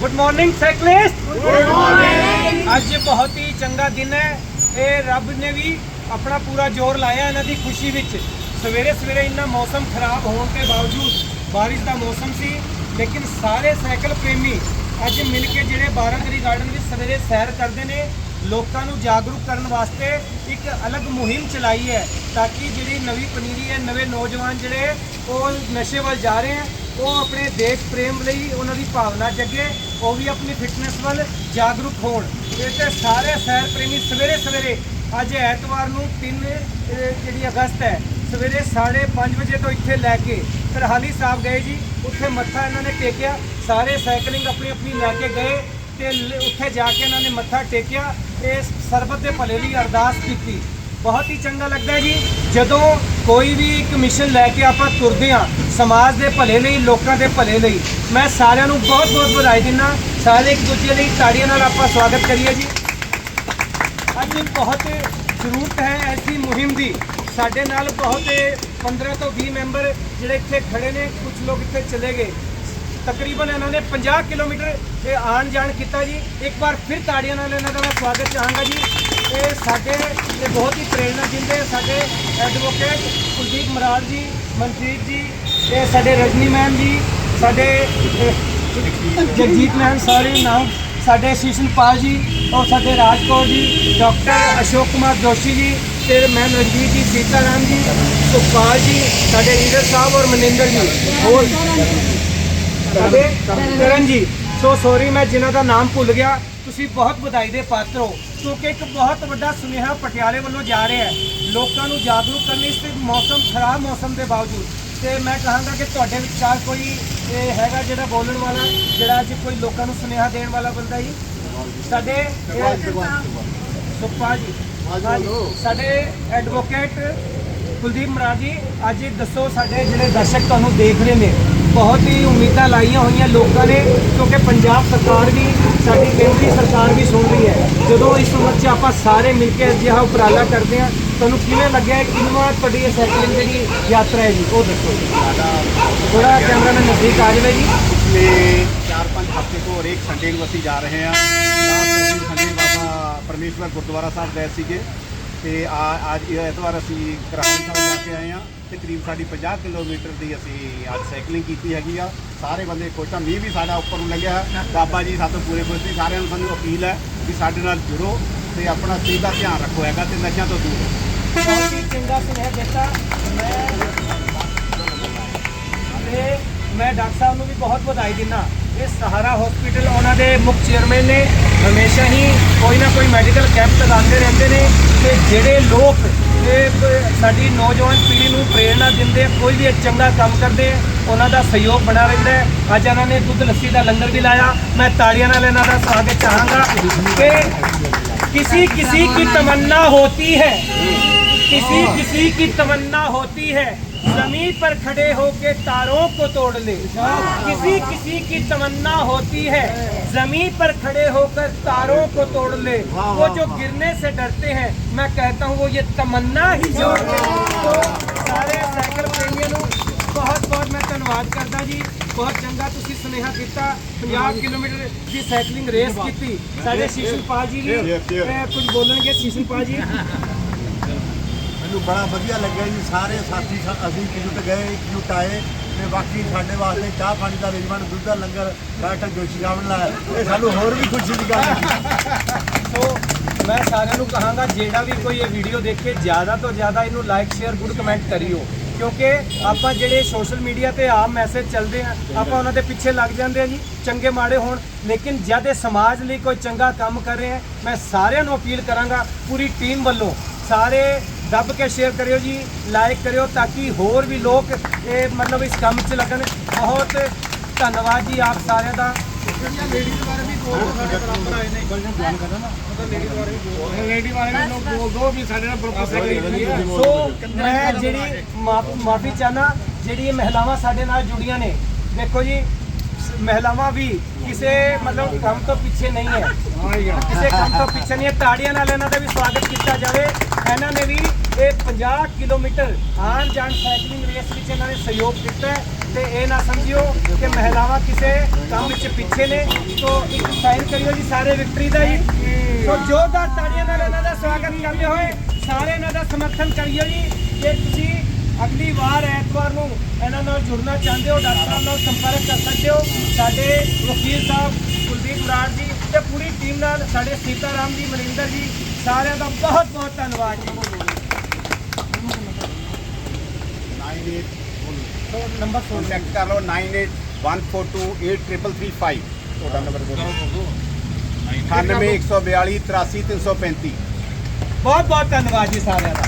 Good morning cyclist good morning ਅੱਜ ਬਹੁਤ ਹੀ ਚੰਗਾ ਦਿਨ ਹੈ। ਇਹ ਰੱਬ ਨੇ ਵੀ ਆਪਣਾ ਪੂਰਾ ਜ਼ੋਰ ਲਾਇਆ ਇਹਨਾਂ ਦੀ ਖੁਸ਼ੀ ਵਿੱਚ। ਸਵੇਰੇ ਸਵੇਰੇ ਇੰਨਾ ਮੌਸਮ ਖਰਾਬ ਹੋਣ ਦੇ ਬਾਵਜੂਦ ਬਾਰਿਸ਼ ਦਾ ਮੌਸਮ ਸੀ। ਲੇਕਿਨ ਸਾਰੇ ਸਾਈਕਲ ਪ੍ਰੇਮੀ ਅੱਜ ਮਿਲ ਕੇ ਜਿਹੜੇ 12 ਗਰੀ ਗਾਰਡਨ ਵਿੱਚ ਸਵੇਰੇ ਸੈਰ ਕਰਦੇ ਨੇ ਲੋਕਾਂ ਨੂੰ ਜਾਗਰੂਕ ਕਰਨ ਵਾਸਤੇ ਇੱਕ ਅਲੱਗ ਮੁਹਿੰਮ ਚਲਾਈ ਹੈ ਤਾਂ ਕਿ ਜਿਹੜੀ ਨਵੀਂ ਪਨੀਰੀ ਹੈ, ਨਵੇਂ ਨੌਜਵਾਨ ਜਿਹੜੇ ਉਹ ਨਸ਼ੇ ਵੱਲ ਜਾ ਰਹੇ ਹੈ, ਉਹ ਆਪਣੇ ਦੇਸ਼ ਪ੍ਰੇਮ ਲਈ ਉਹਨਾਂ ਦੀ ਭਾਵਨਾ ਜਗੇ, ਉਹ ਵੀ ਆਪਣੀ ਫਿਟਨੈਸ ਵੱਲ ਜਾਗਰੂਕ ਹੋਣ। ਇਹ ਤੇ ਸਾਰੇ ਸੈਰ ਪ੍ਰੇਮੀ ਸਵੇਰੇ ਸਵੇਰੇ, ਅੱਜ ਐਤਵਾਰ ਨੂੰ 3 ਜਿਹੜੀ ਅਗਸਤ ਹੈ, ਸਵੇਰੇ 5:30 ਵਜੇ ਤੋਂ ਇੱਥੇ ਲੈ ਕੇ ਸਰਹਾਲੀ ਸਾਹਿਬ ਗਏ ਜੀ, ਉੱਥੇ ਮੱਥਾ ਇਹਨਾਂ ਨੇ ਟੇਕਿਆ, ਸਾਰੇ ਸਾਈਕਲਿੰਗ ਆਪਣੀ ਆਪਣੀ ਲੈ ਕੇ ਗਏ ਤੇ ਲ- ਉੱਥੇ ਜਾ ਕੇ ਇਹਨਾਂ ਨੇ ਮੱਥਾ ਟੇਕਿਆ। ਇਸ ਸਰਬਤ ਦੇ ਭਲੇ ਲਈ ਅਰਦਾਸ ਕੀਤੀ। ਬਹੁਤ ਹੀ ਚੰਗਾ ਲੱਗਦਾ ਜੀ, ਜਦੋਂ ਕੋਈ ਵੀ ਇੱਕ ਮਿਸ਼ਨ ਲੈ ਕੇ ਆਪਾਂ ਤੁਰਦੇ ਹਾਂ, ਸਮਾਜ ਦੇ ਭਲੇ ਲਈ, ਲੋਕਾਂ ਦੇ ਭਲੇ ਲਈ, ਮੈਂ ਸਾਰਿਆਂ ਨੂੰ ਬਹੁਤ ਬਹੁਤ ਵਧਾਈ ਦਿੰਦਾ। ਸਾਰੇ ਇੱਕ ਦੂਜੇ ਲਈ ਤਾੜੀਆਂ ਨਾਲ ਆਪਾਂ ਸਵਾਗਤ ਕਰੀਏ ਜੀ। ਅੱਜ ਬਹੁਤ ਜ਼ਰੂਰਤ ਹੈ ਐਸੀ ਮੁਹਿੰਮ ਦੀ। ਸਾਡੇ ਨਾਲ ਬਹੁਤ 15 ਤੋਂ 20 ਮੈਂਬਰ ਜਿਹੜੇ ਇੱਥੇ ਖੜੇ ਨੇ, ਕੁਝ ਲੋਕ ਇੱਥੇ ਚਲੇ ਗਏ। ਤਕਰੀਬਨ ਇਹਨਾਂ ਨੇ 50 ਕਿਲੋਮੀਟਰ ਇਹ ਆਣ ਜਾਣ ਕੀਤਾ ਜੀ। ਇੱਕ ਵਾਰ ਫਿਰ ਤਾੜੀਆਂ ਨਾਲ ਇਹਨਾਂ ਦਾ ਮੈਂ ਸਵਾਗਤ ਚਾਹਾਂਗਾ ਜੀ। ਇਹ ਸਾਡੇ, ਇਹ ਬਹੁਤ ਹੀ ਪ੍ਰੇਰਣਾ ਦਿੰਦੇ ਸਾਡੇ ਐਡਵੋਕੇਟ ਕੁਲਦੀਪ ਮਰਾੜ ਜੀ ਮਨਜੀਤ ਜੀ, ਇਹ ਸਾਡੇ ਰਜਨੀ ਮੈਮ ਜੀ, ਸਾਡੇ ਜਗਜੀਤ ਮੈਮ ਸਾਰੇ ਨਾਮ ਸਾਡੇ ਸ਼ੀਸ਼ਨਪਾਲ ਜੀ ਔਰ ਸਾਡੇ ਰਾਜਕੌਰ ਜੀ ਡਾਕਟਰ ਅਸ਼ੋਕ ਕੁਮਾਰ ਜੋਸ਼ੀ ਜੀ ਤੇ ਮੈਮ ਰਣਜੀਤ ਜੀ, ਸੀਤਾਰਾਮ ਜੀ, ਸੁਖਪਾਲ ਜੀ, ਸਾਡੇ ਲੀਡਰ ਸਾਹਿਬ ਔਰ ਮਨਿੰਦਰ ਜੀ। ਹੋਰ ਸਾਡੇ ਕਰਨ ਜੀ ਸੋ ਸੌਰੀ ਮੈਂ ਜਿਨ੍ਹਾਂ ਦਾ ਨਾਮ ਭੁੱਲ ਗਿਆ, ਤੁਸੀਂ ਬਹੁਤ ਵਧਾਈ ਦੇ ਪਾਤਰ ਹੋ, ਕਿਉਂਕਿ ਇੱਕ ਬਹੁਤ ਵੱਡਾ ਸੁਨੇਹਾ ਪਟਿਆਲੇ ਵੱਲੋਂ ਜਾ ਰਿਹਾ ਹੈ। ਲੋਕਾਂ ਨੂੰ ਜਾਗਰੂਕ ਕਰਨ ਲਈ ਇਸ ਮੌਸਮ, ਖਰਾਬ ਮੌਸਮ ਦੇ ਬਾਵਜੂਦ। ਤੇ ਮੈਂ ਕਹਾਂਗਾ ਕਿ ਤੁਹਾਡੇ ਵਿਚਾਰ ਕੋਈ ਇਹ ਹੈਗਾ ਜਿਹੜਾ ਬੋਲਣ ਵਾਲਾ, ਜਿਹੜਾ ਅੱਜ ਕੋਈ ਲੋਕਾਂ ਨੂੰ ਸੁਨੇਹਾ ਦੇਣ ਵਾਲਾ ਬੰਦਾ ਜੀ ਸਾਡੇ ਸੁਪਾ ਜੀ। ਸਾਡੇ ਐਡਵੋਕੇਟ ਕੁਲਦੀਪ ਮਰਾਜ ਜੀ ਅੱਜ ਦੱਸੋ ਸਾਡੇ ਜਿਹੜੇ ਦਰਸ਼ਕ ਤੁਹਾਨੂੰ ਦੇਖ ਰਹੇ ਨੇ। ਬਹੁਤ ਹੀ ਉਮੀਦਾਂ ਲਾਈਆਂ ਹੋਈਆਂ ਲੋਕਾਂ ਨੇ, ਕਿਉਂਕਿ ਪੰਜਾਬ ਸਰਕਾਰ ਵੀ, ਸਾਡੀ ਕੇਂਦਰੀ ਸਰਕਾਰ ਵੀ ਸੁਣ ਰਹੀ ਹੈ। ਜਦੋਂ ਇਸ ਉਮਰ 'ਚ ਆਪਾਂ ਸਾਰੇ ਮਿਲ ਕੇ ਅਜਿਹਾ ਉਪਰਾਲਾ ਕਰਦੇ ਹਾਂ, ਤੁਹਾਨੂੰ ਕਿਵੇਂ ਲੱਗਿਆ ਕਿੰਨਾ ਤੁਹਾਡੀ ਇਹ ਸਾਈਕਲਿੰਗ ਜਿਹੜੀ ਯਾਤਰਾ ਹੈ ਜੀ, ਉਹ ਦੱਸੋ। ਥੋੜਾ ਕੈਮਰਾ ਨਾਲ ਨਜ਼ਦੀਕ ਆ ਜਾਵੇ ਜੀ। ਪਿਛਲੇ 4-5 ਹਫ਼ਤੇ ਤੋਂ ਹਰੇਕ ਸੰਡੇ ਨੂੰ ਅਸੀਂ ਜਾ ਰਹੇ ਹਾਂ। ਸੰਡੇ ਬਾਬਾ ਪਰਮੇਸ਼ਵਰ ਗੁਰਦੁਆਰਾ ਸਾਹਿਬ ਗਏ ਸੀਗੇ। ਤੇ ਆ ਅੱਜ ਐਤਵਾਰ ਅਸੀਂ ਕਰਾਲੀ ਸਾਹਿਬ ਜਾ ਕੇ ਆਏ ਹਾਂ ਤੇ ਕਰੀਬ ਸਾਡੀ 50 ਕਿਲੋਮੀਟਰ ਦੀ ਅਸੀਂ ਅੱਜ ਸਾਈਕਲਿੰਗ ਕੀਤੀ ਹੈਗੀ ਆ। ਸਾਰੇ ਬੰਦੇ ਖੁਸ਼ ਆ, ਮੀਂਹ ਵੀ ਸਾਡਾ ਉੱਪਰ ਨੂੰ ਲੱਗਿਆ। ਬਾਬਾ ਜੀ ਸਾਡੇ ਪੂਰੇ ਖੁਸ਼ ਸੀ, ਸਾਰਿਆਂ ਨੂੰ ਸਾਨੂੰ ਅਪੀਲ ਹੈ ਕਿ ਸਾਡੇ ਨਾਲ ਜੁੜੋ ਤੇ ਆਪਣਾ ਸਿਹਤ ਦਾ ਧਿਆਨ ਰੱਖੋ, ਹੈਗਾ ਤੇ ਨਸ਼ਿਆਂ ਤੋਂ ਦੂਰ ਬਹੁਤ ਹੀ ਚੰਗਾ ਸੁਨੇਹਾ ਦਿੱਤਾ। ਮੈਂ ਤੇ ਮੈਂ ਡਾਕਟਰ ਸਾਹਿਬ ਨੂੰ ਵੀ ਬਹੁਤ ਵਧਾਈ ਦਿੰਦਾ। ਇਹ ਸਹਾਰਾ ਹਸਪੀਟਲ ਉਹਨਾਂ ਦੇ ਮੁੱਖ ਚੇਅਰਮੈਨ ਨੇ ਹਮੇਸ਼ਾ ਹੀ ਕੋਈ ਨਾ ਕੋਈ ਮੈਡੀਕਲ ਕੈਂਪ ਲਗਾਉਂਦੇ ਰਹਿੰਦੇ ਨੇ ਤੇ ਜਿਹੜੇ ਲੋਕ ਇਹ ਪ- ਸਾਡੀ ਨੌਜਵਾਨ ਪੀੜ੍ਹੀ ਨੂੰ ਪ੍ਰੇਰਣਾ ਦਿੰਦੇ ਆ, ਕੋਈ ਵੀ ਇਹ ਚੰਗਾ ਕੰਮ ਕਰਦੇ ਆ, ਉਹਨਾਂ ਦਾ ਸਹਿਯੋਗ ਬਣਾ ਰਹਿੰਦਾ ਹੈ ਅੱਜ ਇਹਨਾਂ ਨੇ ਦੁੱਧ ਲੱਸੀ ਦਾ ਲੰਗਰ ਵੀ ਲਾਇਆ ਮੈਂ ਤਾੜੀਆਂ ਨਾਲ ਇਹਨਾਂ ਦਾ ਸਵਾਗਤ ਚਾਹਾਂਗਾ ਕਿ किसी किसी की तमन्ना होती है किसी किसी की तमन्ना होती है जमीन पर खड़े होके तारों को तोड़ ले किसी किसी की तमन्ना होती है जमीन पर खड़े होकर तारों को तोड़ ले वो जो गिरने से डरते हैं मैं कहता हूँ वो ये तमन्ना ही जोड़ ले तो सारे साइकिल प्रेमियों ਨੂੰ ਬਹੁਤ ਬਹੁਤ ਮੈਂ ਧੰਨਵਾਦ ਕਰਦਾ ਜੀ ਬਹੁਤ ਚੰਗਾ ਤੁਸੀਂ ਸੁਨੇਹਾ ਦਿੱਤਾ 50 ਕਿਲੋਮੀਟਰ ਦੀ ਸਾਈਕਲਿੰਗ ਰੇਸ ਕੀਤੀ ਸਾਡੇ ਸ਼ੀਸ਼ਨਪਾਲ ਜੀ ਵੀ ਇਹ ਕੁਝ ਬੋਲਣਗੇ ਸ਼ੀਸ਼ਨਪਾਲ ਜੀ ਮੈਨੂੰ ਬੜਾ ਵਧੀਆ ਲੱਗਿਆ ਜੀ। ਸਾਰੇ ਸਾਥੀ ਅਸੀਂ ਕਿਜੁੱਟ ਗਏ ਕਿਜੁੱਟ ਆਏ ਤੇ ਬਾਕੀ ਸਾਡੇ ਵਾਸਤੇ ਚਾਹ ਪਾਣੀ ਦਾ ਅਰੇਂਜਮੈਂਟ, ਦੁੱਧ ਦਾ ਲੰਗਰ ਡਾਕਟਰ ਜੋਸ਼ੀ ਸਾਹਿਬ ਨੇ ਇਹ ਸਾਨੂੰ ਹੋਰ ਵੀ ਖੁਸ਼ੀ ਦੀ ਗੱਲ ਹੈ। ਸੋ, ਮੈਂ ਸਾਰਿਆਂ ਨੂੰ ਕਹਾਂਗਾ, ਜਿਹੜਾ ਵੀ ਕੋਈ ਇਹ ਵੀਡੀਓ ਦੇਖੇ, ਜ਼ਿਆਦਾ ਤੋਂ ਜ਼ਿਆਦਾ ਇਹਨੂੰ ਲਾਈਕ ਸ਼ੇਅਰ ਗੁੱਡ ਕਮੈਂਟ ਕਰਿਓ। ਕਿਉਂਕਿ ਆਪਾਂ ਜਿਹੜੇ ਸੋਸ਼ਲ ਮੀਡੀਆ ਤੇ ਆਮ ਮੈਸੇਜ ਚੱਲਦੇ ਆ, ਆਪਾਂ ਉਹਨਾਂ ਦੇ ਪਿੱਛੇ ਲੱਗ ਜਾਂਦੇ ਆ ਜੀ, ਚੰਗੇ ਮਾੜੇ ਹੋਣ। ਲੇਕਿਨ ਜਦ ਇਹ ਸਮਾਜ ਲਈ ਕੋਈ ਚੰਗਾ ਕੰਮ ਕਰ ਰਹੇ ਆ ਮੈਂ ਸਾਰਿਆਂ ਨੂੰ ਅਪੀਲ ਕਰਾਂਗਾ, ਪੂਰੀ ਟੀਮ ਵੱਲੋਂ, ਸਾਰੇ ਦੱਬ ਕੇ ਸ਼ੇਅਰ ਕਰਿਓ ਜੀ ਲਾਈਕ ਕਰਿਓ ਤਾਂ ਕਿ ਹੋਰ ਵੀ ਲੋਕ ਇਹ ਮਤਲਬ ਇਸ ਕੰਮ 'ਚ ਲੱਗਣ। ਬਹੁਤ ਧੰਨਵਾਦ ਜੀ ਆਪ ਸਾਰਿਆਂ ਦਾ। ਲੇਡੀ ਵਾਲੇ ਵੀ ਲੋਕ ਬੋਲ ਦੋ ਵੀ ਸਾਡੇ ਨਾਲ ਬਿਲਕੁਲ ਸੋ ਮੈਂ ਜਿਹੜੀ ਮਾਫੀ ਚਾਹਨਾ ਜਿਹੜੀ ਇਹ ਮਹਿਲਾਵਾਂ ਸਾਡੇ ਨਾਲ ਜੁੜੀਆਂ ਨੇ। ਦੇਖੋ ਜੀ ਮਹਿਲਾਵਾਂ ਵੀ ਕਿਸੇ ਮਤਲਬ ਕੰਮ ਤੋਂ ਪਿੱਛੇ ਨਹੀਂ ਹੈ। ਕਿਸੇ ਕੰਮ ਤੋਂ ਪਿੱਛੇ ਨਹੀਂ ਹੈ। ਤਾੜੀਆਂ ਨਾਲ ਇਹਨਾਂ ਦਾ ਵੀ ਸਵਾਗਤ ਕੀਤਾ ਜਾਵੇ। ਇਹਨਾਂ ਨੇ ਵੀ ਇਹ 50 ਕਿਲੋਮੀਟਰ ਆਉਣ ਜਾਣ ਸਾਈਕਲਿੰਗ ਰੇਸ ਵਿੱਚ ਇਹਨਾਂ ਨੇ ਸਹਿਯੋਗ ਦਿੱਤਾ ਹੈ ਤੇ ਇਹ ਨਾ ਸਮਝਿਓ ਕਿ ਮਹਿਲਾਵਾਂ ਕਿਸੇ ਕੰਮ ਵਿੱਚ ਪਿੱਛੇ ਨੇ। ਸੋ ਇੱਕ ਸਾਈਨ ਕਰਿਓ ਜੀ ਸਾਰੇ ਵਿਕਟਰੀ ਦਾ ਜੀ। ਸੋ ਜ਼ੋਰਦਾਰ ਤਾੜੀਆਂ ਨਾਲ ਇਹਨਾਂ ਦਾ ਸਵਾਗਤ ਕਰਦੇ ਹੋਏ ਸਾਰੇ ਇਹਨਾਂ ਦਾ ਸਮਰਥਨ ਕਰਿਓ ਜੀ ਕਿ ਤੁਸੀਂ ਅਗਲੀ ਵਾਰ ਐਤਵਾਰ ਨੂੰ ਇਹਨਾਂ ਨਾਲ ਜੁੜਨਾ ਚਾਹੁੰਦੇ ਹੋ, ਡਾਕਟਰਾਂ ਨਾਲ ਸੰਪਰਕ ਕਰ ਸਕਦੇ ਹੋ। ਸਾਡੇ ਵਕੀਲ ਸਾਹਿਬ ਕੁਲਦੀਪ ਬਰਾੜ ਜੀ ਤੇ ਪੂਰੀ ਟੀਮ ਨਾਲ ਸਾਡੇ ਸੀਤਾ ਰਾਮ ਜੀ, ਮਨਿੰਦਰ ਜੀ, ਸਾਰਿਆਂ ਦਾ ਬਹੁਤ ਬਹੁਤ ਧੰਨਵਾਦ ਜੀ। 98 ਸੋ ਨੰਬਰ ਕੰਟੈਕਟ ਕਰ ਲਓ 9814283335 ਤੁਹਾਡਾ ਨੰਬਰ ਬੋਲੋ 98142 83335 ਬਹੁਤ ਬਹੁਤ ਧੰਨਵਾਦ ਜੀ ਸਾਰਿਆਂ ਦਾ